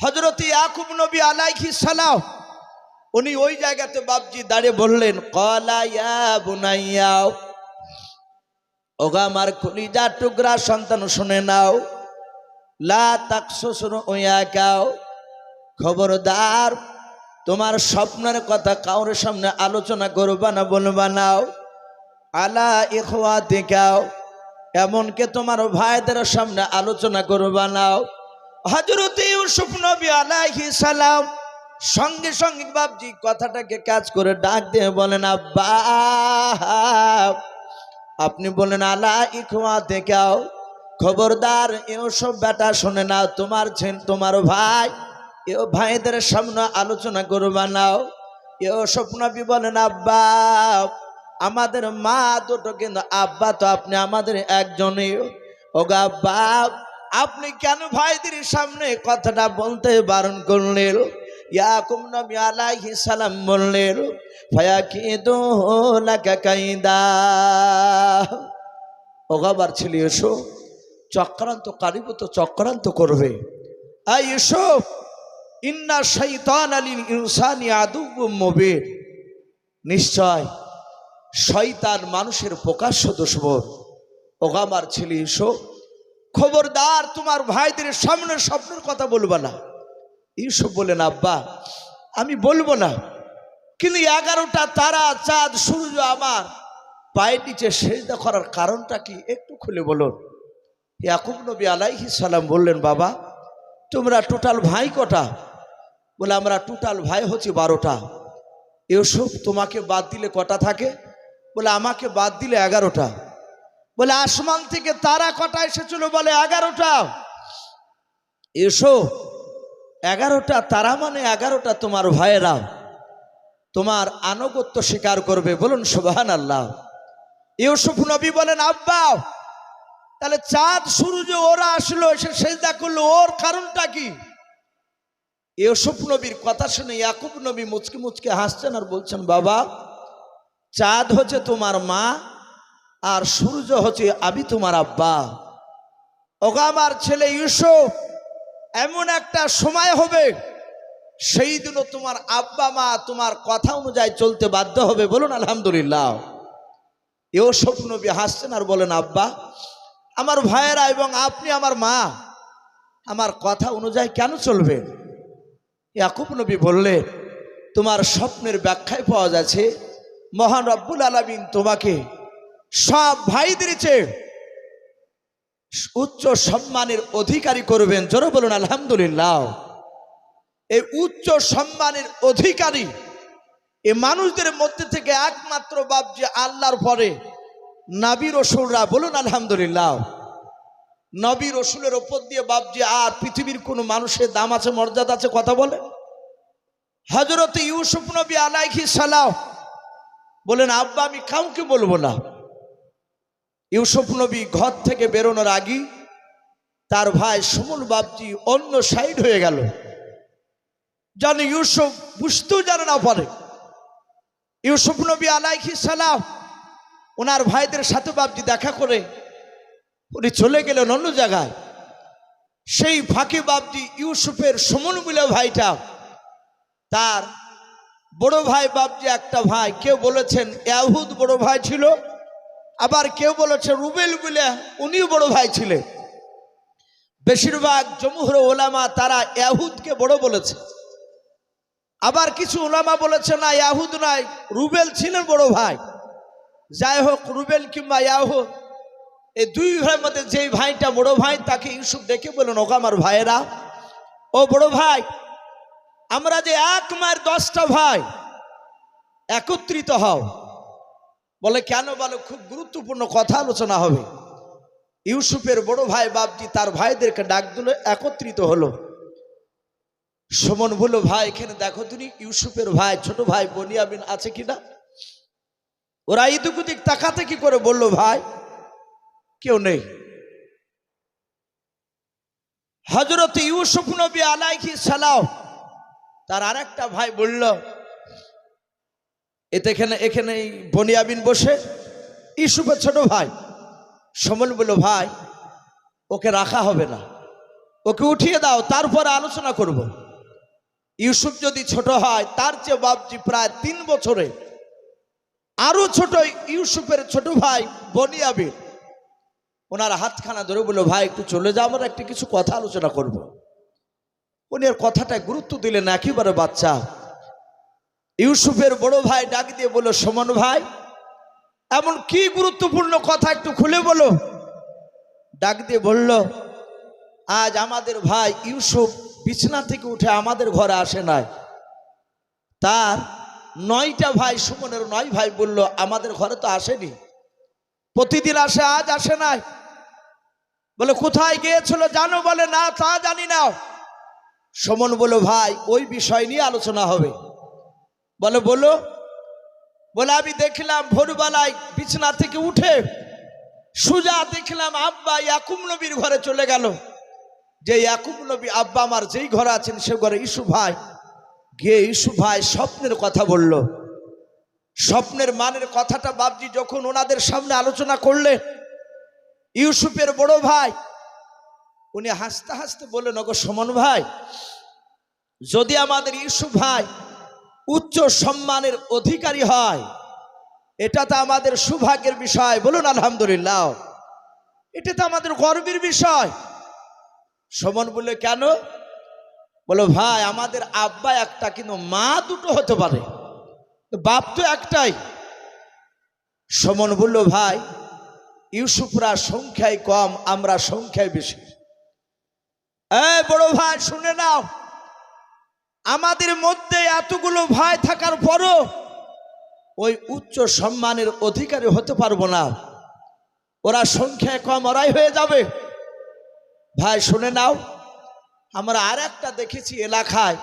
হজরত ইয়াকুব নবী আলাইহি সালাম, উনি ওই জায়গাতে বাপজি দাঁড়িয়ে বললেন, কলা ইয়া বুনাইয়াও ওগা আমার কলিজা টুকরা সন্তান শুনে নাও, লা খবরদার, তোমার স্বপ্নের কথা কাউর সামনে আলোচনা করবা না বলবা নাও আলা ইখওয়া দেখাও এমনকি তোমার ভাইদের সামনে আলোচনা করবা নাও হজরত ইউসুফ নবী আলাইহি সালাম সঙ্গে সঙ্গে বাবজি কথাটাকে কাজ করে ডাক দিয়ে বলেন, আব্বা, আপনি বলেন, আলা ইখওয়া দেখাও খবরদার এসব বেটা শোনে না, তোমার ছেন, তোমার ভাই, এও ভাইদের সামনে আলোচনা করবা নাও এও স্বপ্নবী বলেন, আব্বা, আমাদের মা দুটো কিন্তু আব্বা, তো আপনি আমাদের একজনই। ওগা আব্বা আপনি কেন ভাইদের সামনে কথাটা বলতে বারণ করলেন? ইয়াকুম নবী আলাইহিস সালাম বললেন, ফায়াকিদু লাকা কাইদা। ওগাবার ছেলে, এসো, চক্রান্ত কারিব তো চক্রান্ত করবে। আই, এসো, ইন্না শৈতান আলী ইনসানি আদুব মবির নিশ্চয় শয়তান মানুষের প্রকাশ্য দুশ্মন। ওগামার ছেলে, এসো খবরদার তোমার ভাইদের সামনে স্বপ্নের কথা বলব না। ইসব বলেন আব্বা, আমি বলব না। কিন্তু এগারোটা তারা, চাঁদ, সূর্য আমার পায়ের নিচে সেজদা করার কারণটা কি? একটু খুলে বলুন ইয়াকুব নবী আলাইহি সালাম বললেন, বাবা, তোমরা টোটাল ভাই কটা? বলে, আমরা টোটাল ভাই হচ্ছি বারোটা। ইউসুফ তোমাকে বাদ দিলে কটা থাকে? বলে, আমাকে বাদ দিলে এগারোটা। বলে, আসমান থেকে তারা কটা এসেছিল বলে, এগারোটা। এসো, এগারোটা, তারা মানে এগারোটা তোমার ভাইয়েরা। তোমার আনুগত্য স্বীকার করবে, বলুন সুবাহান আল্লাহ ইউসুফ নবী বলেন, আব্বা, তাহলে চাঁদ, সূর্য, ওরা আসলো, এসে সেজদা করল, ওর কারণটা কি? ইউসুফ নবীর কথা শুনে ইয়াকুব নবী মুচকে মুচকে হাসছেন আর বলছেন, বাবা, চাঁদ হচ্ছে তোমার মা আর সূর্য হচ্ছে আমি তোমার আব্বা। ওগা আমার ছেলে ইউসুফ, এমন একটা সময় হবে, সেই দিনও তোমার আব্বা মা তোমার কথা অনুযায়ী চলতে বাধ্য হবে। বলুন, আলহামদুলিল্লাহ। এও স্বপ্ন হাসছেন আর বলেন, আব্বা, আমার ভাইয়েরা এবং আপনি আমার মা, আমার কথা অনুযায়ী কেন চলবে? ইয়াকুব নবী বললেন তোমার স্বপ্নের ব্যাখ্যায় পাওয়া যাচ্ছে, মহান রব্বুল আলমিন তোমাকে সব ভাইদের চেয়ে উচ্চ সম্মানের অধিকারী করবেন। জোরে বলুন, আলহামদুলিল্লাহ। এই উচ্চ সম্মানের অধিকারী এ মানুষদের মধ্যে থেকে একমাত্র বাপ যে আল্লাহর পরে নাবি রসুলরা। বলুন, আলহামদুলিল্লাহ। নবী রসুলের ওপর দিয়ে বাপ যে আর পৃথিবীর কোনো মানুষের দাম আছে, মর্যাদা আছে, কথা বলে? হজরত ইউসুফ নবী আলাইহি সালাম বলেন, আব্বা, আমি কাউকে বলব না। ইউসুফ নবী ঘর থেকে বেরোনোর আগে তার ভাই সুমন বাপজি অন্য সাইড হয়ে গেল। যেন ইউসুফ বুঝতেও জানে না পারে। ইউসুফ নবী আলাইহি সালাম ওনার ভাইদের সাথে বাপজি দেখা করে উনি চলে গেলেন অন্য জায়গায়। সেই ফাঁকে বাপজি ইউসুফের সুমন বলে ভাইটা, তার বড় ভাই বাপজি একটা ভাই, কেউ বলেছেন ইয়াহুদ বড় ভাই ছিল আবার কেউ বলেছে, রুবেল বলে উনিও বড় ভাই ছিলেন বেশিরভাগ জমুহর ওলামা তারা ইয়াহুদকে বড় বলেছে। আবার কিছু ওলামা বলেছে, না, ইয়াহুদ নাই রুবেল ছিলেন বড় ভাই। যাই হোক, রুবেল কিংবা ইয়াহুদ, এই দুই ভাইয়ের মধ্যে যেই ভাইটা বড় ভাই, তাকে ইউসুফ দেখে বলুন ওকে আমার ভাইয়েরা, ও বড় ভাই, আমরা যে এক মায়ের দশটা ভাই, একত্রিত হও। বলে, কেন বলো? খুব গুরুত্বপূর্ণ কথা আলোচনা হবে। ইউসুফের বড় ভাই বাপজি তার ভাইদেরকে ডাক দিল, একত্রিত হলো। সমন বলল, ভাই, এখানে দেখো তুমি, ইউসুফের ভাই, ছোট ভাই বনিয়াবিন আছে কিনা? ওরা ইদুকুদিক তাকাতে কি করে বলল, ভাই, কেউ নেই। হজরত ইউসুফ নবী আলাইহি সালাম তার আরেকটা ভাই বলল এতে এখানে এখানে এই বনিয়াবিন বসে। ইউসুফের ছোট ভাই। সমন বলল, ভাই, ওকে রাখা হবে না। ওকে উঠিয়ে দাও, তারপরে আলোচনা করব। ইউসুফ যদি ছোট হয়, তার চেয়ে বাপজি প্রায় তিন বছরে। আরও ছোট ইউসুফের ছোট ভাই বনিয়াবির ওনার হাতখানা ধরে বলল, ভাই, একটু চলে যাও, আমরা একটু কিছু কথা আলোচনা করব। উনি আর কথাটায় গুরুত্ব দিলেন একেবারে বাচ্চা। ইউসুফের বড় ভাই ডাক দিয়ে বলল, সমান ভাই, এমন কি গুরুত্বপূর্ণ কথা একটু খুলে বলো? ডাক দিয়ে বলল, আজ আমাদের ভাই ইউসুফ বিছনা থেকে উঠে আমাদের ঘরে আসে নাই। তার নয়টা ভাই, সুমনের নয় ভাই বলল, আমাদের ঘরে তো আসেনি। প্রতিদিন আসে, আজ আসে নাই। বলে, কোথায় গিয়েছিল জানো? বলে, না, তা জানি না। সুমন বলো ভাই, ওই বিষয় নিয়ে আলোচনা হবে। বলে, বলো। বলে আমি দেখলাম ভোরবেলায় বিছনা থেকে উঠে সুজা দেখলাম আব্বা ইয়াকুব নবীর ঘরে চলে গেল। যে ইয়াকুব নবী আব্বা আমার যেই ঘরে আছেন সে ঘরে ইসু ভাই। গিয়ে ইসু ভাই স্বপ্নের কথা বলল। স্বপ্নের মানের কথাটা বাবজি যখন ওনাদের সামনে আলোচনা করলে, ইউসুফের বড় ভাই, উনি হাসতে হাসতে বললেন, ওগো সমন ভাই, যদি আমাদের ইউসুফ ভাই উচ্চ সম্মানের অধিকারী হয়। এটা তো আমাদের সৌভাগ্যের বিষয়। বলুন, আলহামদুলিল্লাহ। এটা তো আমাদের গর্বের বিষয়। সমন বলে কেন? বলো ভাই, আমাদের আব্বা একটা, কিন্তু মা দুটো হতে পারে। বাপ তো একটাই। সমন বলল, ভাই, ইউসুফরা সংখ্যায় কম, আমরা সংখ্যায় বেশি। এ বড় ভাই, শুনে নাও। আমাদের মধ্যে এতগুলো ভাই থাকার পরও ওই উচ্চ সম্মানের অধিকারী হতে পারব না। ওরা সংখ্যায় কম, ওরাই হয়ে যাবে। ভাই, শুনে নাও। আমরা আর একটা দেখেছি এলাকায়।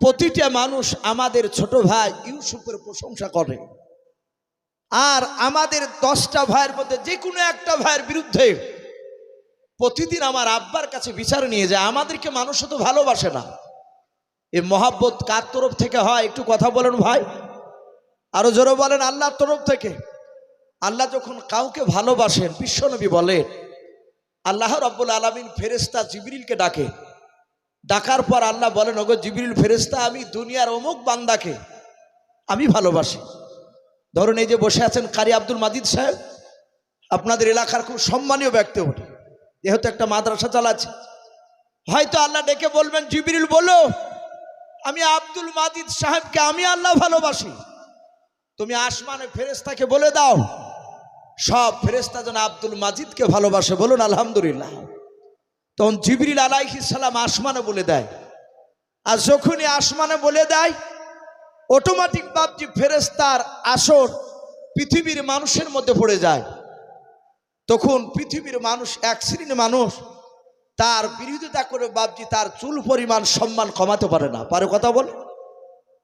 প্রতিটা মানুষ আমাদের ছোট ভাই ইউসুফের প্রশংসা করে। আর আমাদের দশটা ভাইয়ের মধ্যে যে কোনো একটা ভাইয়ের বিরুদ্ধে প্রতিদিন আমার আব্বার কাছে বিচার নিয়ে যায়। আমাদেরকে মানুষ তো ভালোবাসে না। এই মহাব্বত কার তরফ থেকে হয়? একটু কথা বলেন ভাই। আরও জোরে বলেন, আল্লাহর তরফ থেকে। আল্লাহ যখন কাউকে ভালোবাসেন বিশ্বনবী বলেন, আল্লাহ রব্বুল আলমিন ফেরেস্তা জিবরিলকে ডাকে। ডাকার পর আল্লাহ বলেন, ওগো জিবরিল ফেরেস্তা আমি দুনিয়ার অমুক বান্দাকে আমি ভালোবাসি। ধরুন এই যে বসে আছেন কারি আব্দুল মাজিদ সাহেব, আপনাদের এলাকার খুব সম্মানীয় ব্যক্তি ওঠে যেহেতু একটা মাদ্রাসা চালাচ্ছে। হয়তো আল্লাহ ডেকে বলবেন, জিবরিল, বলো। আমি আব্দুল মাজিদ সাহেবকে আমি আল্লাহ ভালোবাসি। তুমি আসমানে ফেরেস্তাকে বলে দাও, সব ফেরেস্তা যেন আব্দুল মাজিদকে ভালোবাসে। বলুন, আলহামদুলিল্লাহ। তখন জিবরিল সালাম আসমানে বলে দেয়। আর যখনই আসমানে বলে দেয় অটোমেটিক বাপজি ফেরেস্তার আসর পৃথিবীর মানুষের মধ্যে পড়ে যায়। তখন পৃথিবীর মানুষ, এক শ্রেণির মানুষ তার বিরোধিতা করে বাপজি তার চুল পরিমাণ সম্মান কমাতে পারে না। পারে কথা বলে।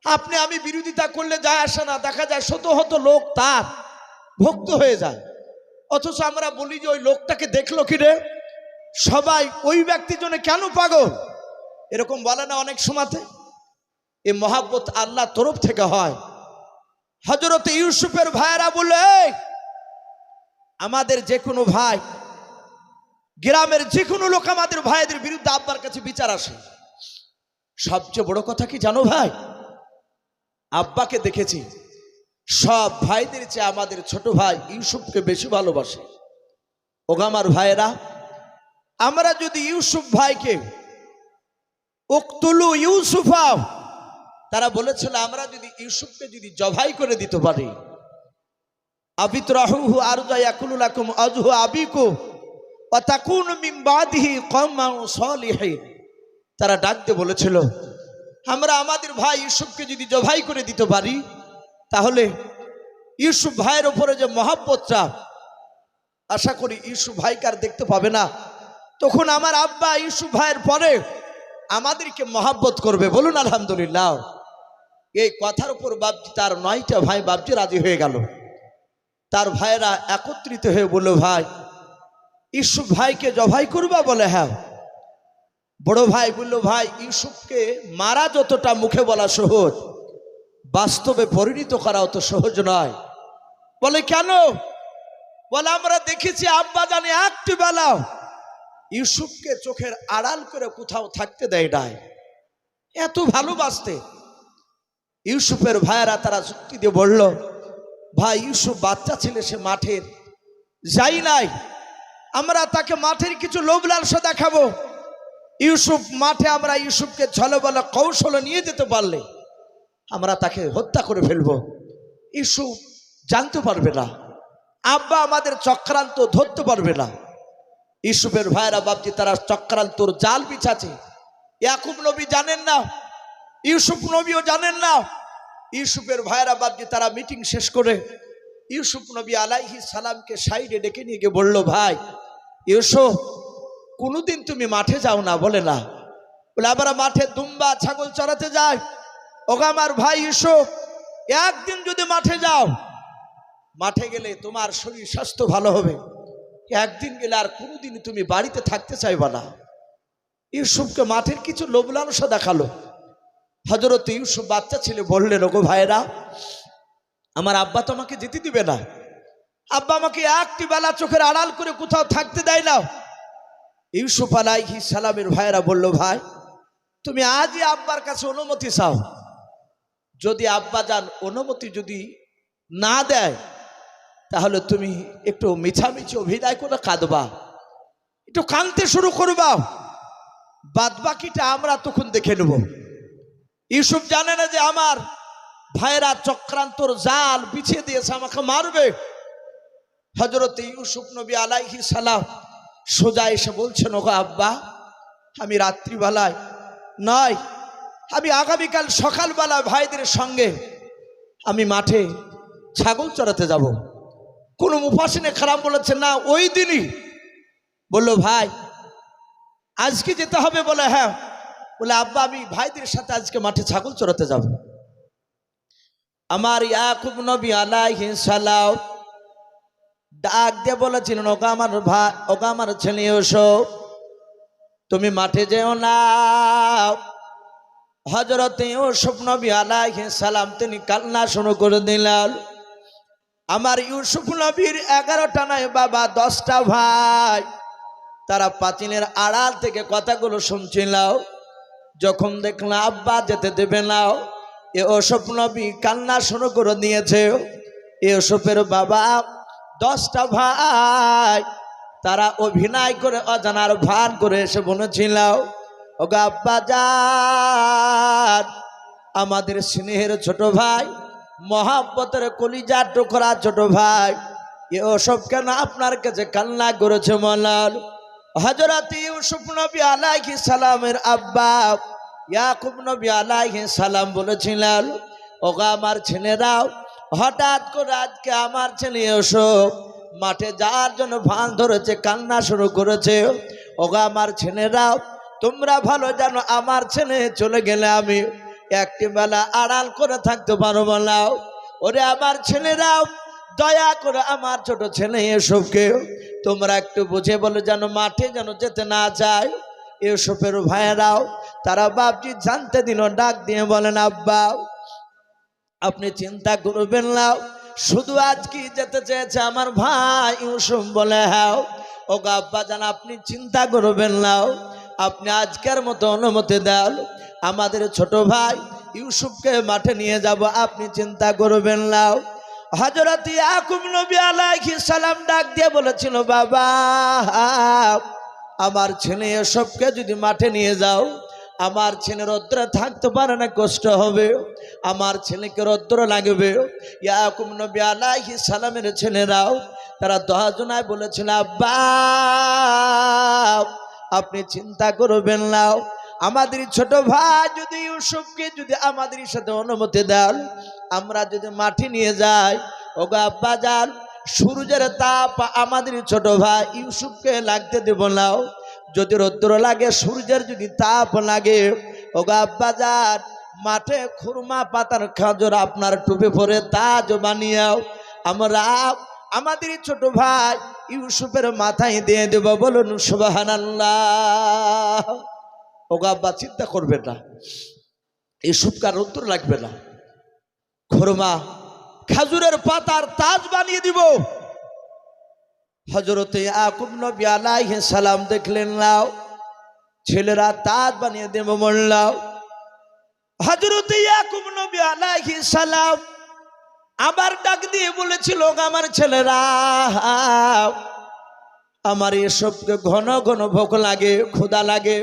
আপনি আমি বিরোধিতা করলে যায় আসে না, দেখা যায় শত হত লোক তার ভক্ত হয়ে যায়। অথচ আমরা বলি যে ওই লোকটাকে দেখল কি রে? সবাই ওই ব্যক্তির জন্য কেন পাগল? এরকম বলে না অনেক সময়তে? এ মহাব্বত আল্লাহ তরফ থেকে হয়। হজরত ইউসুফের ভাইয়েরা বলে আমাদের যে কোনো ভাই গ্রামের যে কোনো লোক আমাদের ভাইদের বিরুদ্ধে আব্বার কাছে বিচার আসে। সবচেয়ে বড় কথা কি জানো ভাই? আব্বাকে দেখেছি, সব ভাইদের চেয়ে আমাদের ছোট ভাই ইউসুফকে বেশি ভালোবাসে। ওগামার ভাইয়েরা, আমরা যদি ইউসুফ ভাইকে উকতুলু ইউসুফাও তারা বলেছিল আমরা যদি ইউসুফকে যদি জবাই করে দিতে পারি। আবিত রাহুহু আরজা ইয়াকুলু লাকুম আজহু আবিকু তারা ডাকতে বলেছিল, আমরা আমাদের ভাই ইউসুফকে যদি জবাই করে দিতে পারি, তাহলে ইউসুফ ভাইয়ের ওপরে যে মহাব্বতটা, আশা করি ইউসুফ ভাইকে আর দেখতে পাবে না। তখন আমার আব্বা ইউসুফ ভাইয়ের পরে আমাদেরকে মহাব্বত করবে। বলুন, আলহামদুলিল্লাহ। এই কথার উপর বাপজি, তার নয়টা ভাই বাপজি রাজি হয়ে গেল। তার ভাইয়েরা একত্রিত হয়ে বলল, ভাই ইউসুফ ভাইকে জবাই করবা বলে হ্যাঁ। বড় ভাই বলল, ভাই, ইউসুফকে মারা যতটা মুখে বলা সহজ, বাস্তবে পরিণত করা অত সহজ নয়। বলে, কেন? বলে, আমরা দেখেছি আব্বা জানে একটি বেলাও ইউসুফকে চোখের আড়াল করে কোথাও থাকতে দেয় নাই। এত ভালোবাসতে। ইউসুফের ভাইয়েরা তারা যুক্তি দিয়ে বলল, ভাই, ইউসুফ বাচ্চা ছেলে, সে মাঠের যাই নাই। আমরা তাকে মাঠের কিছু লোভ লালসা দেখাবো। ইউসুফ মাঠে আমরা ইউসুফকে ছলে বলে কৌশলে নিয়ে যেতে পারলে আমরা তাকে হত্যা করে ফেলব। ইউসুফ জানতে পারবে না। আব্বা আমাদের চক্রান্ত ধরতে পারবে না। ইউসুফের ভাইরা বাপজি তারা চক্রান্তর জাল বিছাছে ইয়াকুব নবী জানেন না। ইউসুফ নবীও জানেন না। ইউসুফের ভাইরা বাপজি তারা মিটিং শেষ করে। ইউসুফ নবী আলাইহি সালামকে সাইডে ডেকে নিয়ে গিয়ে বলল, ভাই ইউসুফ, কোনোদিন তুমি মাঠে যাও না, বলে না। বলে আমরা মাঠে দুম্বা ছাগল চড়াতে যাই ওগা আমার ভাই ইউসুফ, একদিন যদি মাঠে যাও, মাঠে গেলে তোমার শরীর স্বাস্থ্য ভালো হবে। একদিন গেলে আর কোনোদিন তুমি বাড়িতে থাকতে চাইবা না। ইউসুফকে মাঠের কিছু লোভ লালসা দেখাল। হজরত ইউসুফ বাচ্চা ছেলে, বললেন, ওগো ভাইরা আমার আব্বা তোমাকে যেতে দিবে না। আব্বা আমাকে একটি বেলা চোখের আড়াল করে কোথাও থাকতে দেয় না। ইউসুফ আলাইহি সালামের ভাইয়েরা বলল, ভাই, তুমি আজই আব্বার কাছে অনুমতি চাও। যদি আব্বা যান অনুমতি যদি না দেয়, তাহলে তুমি একটু মিছামিছি অভিনয় করে কাঁদবা। একটু কাঁদতে শুরু করবা। বাদ বাকিটা আমরা তখন দেখে নেব। ইউসুফ জানে না যে আমার ভাইরা চক্রান্তর জাল বিছিয়ে দিয়েছে, আমাকে মারবে। হজরত ইউসুফ নবী আলাইহি সালাম সোজা এসে বলছেন, ওগো আব্বা, আমি রাত্রিবেলায় নয়, আমি আগামীকাল সকালবেলা ভাইদের সঙ্গে আমি মাঠে ছাগল চড়াতে যাব। কোনো মুফাসিনে খারাপ বলেছে না, ওই দিনই। বলল, ভাই, আজকে যেতে হবে বলে হ্যাঁ। বলে, আব্বা, আমি ভাইদের সাথে আজকে মাঠে ছাগল চড়াতে যাব। আমার ইয়াকুব নবী আলাইহি সালাম ডাক দিয়ে বলেছিলেন, ওগা আমার ভাই, ওগা আমার ছেলে ওসো তুমি মাঠে যেও না। হজরত ইউসুফ নবী আলাইহি সালাম, তিনি কান্না শুরু করে দিলেন, আমার ইউসুফ নবীর এগারোটা নয় বাবা, দশটা ভাই। তারা পাঁচিলের আড়াল থেকে কথাগুলো শুনছিল। যখন দেখলাম, আব্বা, যেতে দেবে না। এ ওসব নবী কান্না শুরু করে দিয়েছে। এ ওসবের বাবা দশটা ভাই, তারা অভিনয় করে, অজানার ভান করে এসে বলেছিল আমাদের স্নেহের ছোট ভাই, মহাব্বতের কলিজার টুকরা ছোট ভাই, এ ওসব কেন আপনার কাছে কান্না করেছে মলাল হজরত ইউসুফ নবী আলাইহি সালামের আব্বা ইয়াকুব নবী আলাইহি সালাম বলেছিলেন, ওগা আমার ছেলেরাও হঠাৎ করে আজকে আমার ছেলে ওসব মাঠে যাওয়ার জন্য ভান ধরেছে, কান্না শুরু করেছে। ওগা আমার ছেলেরাও তোমরা ভালো জানো, আমার ছেলে চলে গেলে আমি একটি বেলা আড়াল করে থাকতে পারো বলাও ওরে আমার ছেলেরাও দয়া করে আমার ছোট ছেলে এসবকে, তোমরা একটু বুঝে বলো যেন মাঠে যেন যেতে না যায় এসবের ভাইয়েরাও, তারা বাপজি জানতে দিল, ডাক দিয়ে বলেন, আব্বা আপনি চিন্তা করবেন না। শুধু আজ কি যেতে চেয়েছে আমার ভাই ইউসুফ বলে হ্যাঁ ও আব্বা জান, আপনি চিন্তা করবেন না। আপনি আজকের মতো অনুমতি দেন। আমাদের ছোট ভাই ইউসুফকে মাঠে নিয়ে যাব, আপনি চিন্তা করবেন না। হজরত ইয়াকুব নবী আলাইহিস সালাম ডাক দিয়ে বলেছিল, বাবা, আমার ছেলে এসবকে যদি মাঠে নিয়ে যাও আমার ছেলে রৌদ্র থাকতে পারে না, কষ্ট হবে। আমার ছেলেকে রৌদ্র লাগবে। ইয়াকুব নবী আলাইহিস সালামের ছেলেরাও তারা দশজনায় বলেছিল, আব্বা, আপনি চিন্তা করবেন না। আমাদের ছোট ভাই যদি ইউসুফকে যদি আমাদের সাথে অনুমতি দেন, আমরা যদি মাঠে নিয়ে যাই, ওগা আব্বা যান, সূর্যের তাপ আমাদের ছোট ভাই ইউসুফকে লাগতে দেব নাও যদি রৌদ্র লাগে, সূর্যের যদি তাপ লাগে, ওগা যান, মাঠে খুরমা পাতার খাজর আপনার টুপে পরে তাজ বানিয়াও। আমরা, আমাদের ছোট ভাই ইউসুফের মাথায় দিয়ে দেব, বলুন সুবাহান আল্লাহ চিন্তা করবে না ইউসুফকার উত্তর লাগবে না। খুরমা খাজুরের পাতার তাজ বানিয়ে দিব। হজরতে আকুব নবী আলাইহে সালাম দেখলেন নাও ছেলেরা তাঁত বানিয়ে দেব মল্লাও। হজরতে আকুব নবী আলাইহি সালাম আবার ডাক দিয়ে বলেছিল আমার ছেলেরা, আমার এসবকে ঘন ঘন ভোগ লাগে, ক্ষুধা লাগে।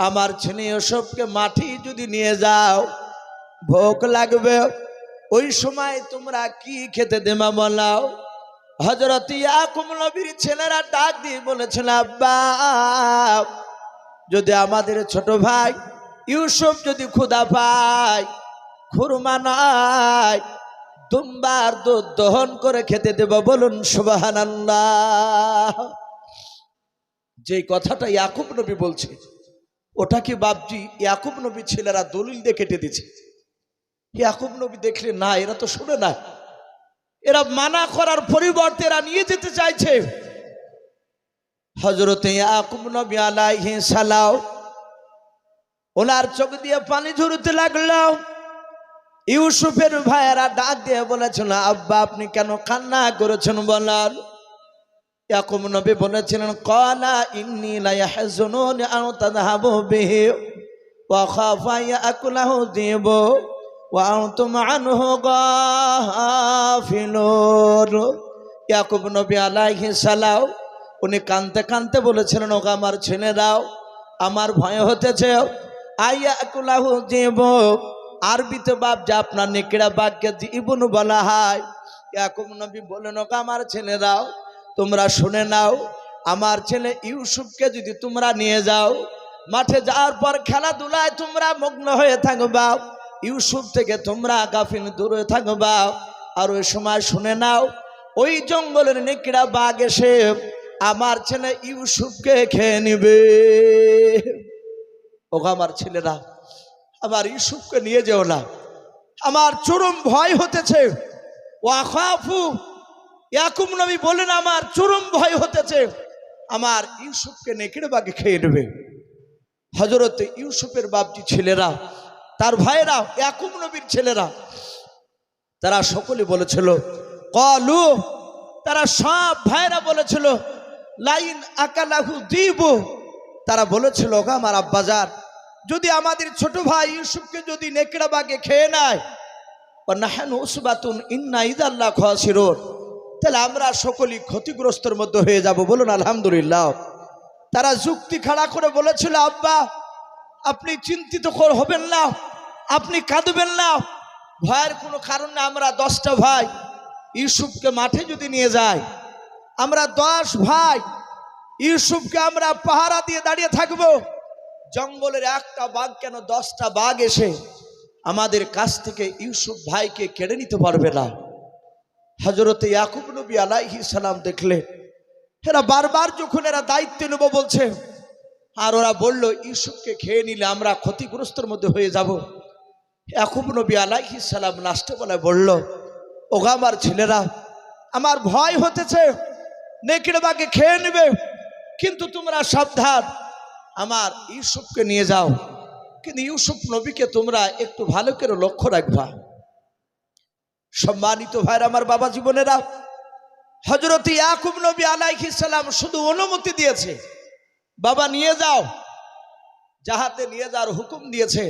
আমার ছেলে এসবকে মাটি যদি নিয়ে যাও, ভোগ লাগবে। ওই সময় তোমরা কি খেতে দেমা বলাও হজরত ইয়াকুম নবীর ছেলেরা ডাক দিয়ে বলেছিল আব্বা, যদি আমাদের ছোট ভাই ইউসুফ যদি ক্ষুধা পায়, খুরমা নাই, দুম্বার দুধ দহন করে খেতে দেব, বলুন সুবাহান যে কথাটা ইয়াকুব নবী বলছে, ওটা কি বাপজি ইয়াকুব নবী ছেলেরা দলিল দিয়ে কেটে দিছে ইয়াকুব নবী দেখলে, না, এরা তো শুনে না। এরা মানা করার পরিবর্তে এরা নিয়ে যেতে চাইছে। হজরতে সালাও ওনার চোখ দিয়ে পানি ঝরতে লাগল। ইউসুফের ভাইয়েরা ডাক দিয়ে বলেছিল আব্বা, আপনি কেন কান্না করেছেন বলার ইয়াকুব নবী বলেছিলেন কলা ইন্নি লা ইয়াহজুনুনি আন তাযহাবু বিহি ওয়া খাফা ইয়াকুলাহু যিবু। ওয়া আনতুম আনহু গাফিলুন ইয়াকুব নবী আলাইহিস সালাম, উনি কানতে কানতে বলেছিলেন, ওগো আমার ছেলেরাও, আমার ভয় হতেছে। আইয়া কুলাহু জীব, আরবিতে বাপ যা আপনার নেকড়া বাক্যে জীবন বলা হয়। ইয়াকুব নবী বলেন ওগো আমার ছেলেরাও, তোমরা শুনে নাও, আমার ছেলে ইউসুফকে যদি তোমরা নিয়ে যাও, মাঠে যাওয়ার পর খেলাধুলায় তোমরা মগ্ন হয়ে থাকবা। ইউসুফ থেকে তোমরা গাফিল দূরে থাকবা। আর ওই সময় শুনে নাও, ওই জঙ্গলের নেকড়া বাঘ এসে আমার ছেলে ইউসুফকে খেয়ে নিবে। ওগো আমার ছেলেরা, আমার ইউসুফকে নিয়ে যেও না। আমার চরম ভয় হতেছে। ওয়াখাফু, ইয়াকুব নবী বলেন, আমার চরম ভয় হতেছে। আমার ইউসুফকে নেকড়ে বাগে খেয়ে নেবে। হজরত ইউসুফের বাপজি ছেলেরা তার ভাইরা ইয়াকুব নবীর ছেলেরা, তারা সকলে বলেছিল, কলু তারা সব ভাইরা বলেছিল, লাইন আকালাহু দিব তারা বলেছিল গো আমার আব্বাজার যদি আমাদের ছোট ভাই ইউসুফকে যদি নেকড়া বাগে খেয়ে নেয় তাহলে আমরা সকলেই ক্ষতিগ্রস্তের মধ্যে হয়ে যাব। বলুন, আলহামদুলিল্লাহ তারা যুক্তি খাড়া করে বলেছিল, আব্বা, আপনি চিন্তিত হবেন না আপনি কাঁদবেন না। ভয়ের কোনো কারণে আমরা দশটা ভাই। ইউসুফকে মাঠে যদি নিয়ে যাই, আমরা দশ ভাই। ইউসুফকে আমরা পাহারা দিয়ে দাঁড়িয়ে থাকব। জঙ্গলের একটা বাঘ কেন দশটা বাঘ এসে আমাদের কাছ থেকে ইউসুফ ভাইকে কেড়ে নিতে পারবে না? হজরতে ইয়াকুব নবী আলাইহি সালাম দেখলে, এরা বারবার যখন এরা দায়িত্ব নেব বলছে, আর ওরা বলল, ইউসুফকে খেয়ে নিলে আমরা ক্ষতিগ্রস্তর মধ্যে হয়ে যাব। ইয়াকুব নবী আলাইহি সালাম লাস্টে বলে বলল, ওগা আমার ছেলেরা, আমার ভয় হতেছে নেকড়ে বাগে খেয়ে নেবে, কিন্তু তোমরা সাবধান। আমার ইউসুফকে নিয়ে যাও, কিন্তু ইউসুফ নবীকে তোমরা একটু ভালো করে লক্ষ্য রাখবা। সম্মানিত ভাইরা আমার বাবা জীবনেরা হজরত ইয়াকুব নবী আলাইহিস সালাম শুধু অনুমতি দিয়েছে, বাবা, নিয়ে যাও। যাহাতে নিয়ে যাওয়ার হুকুম দিয়েছে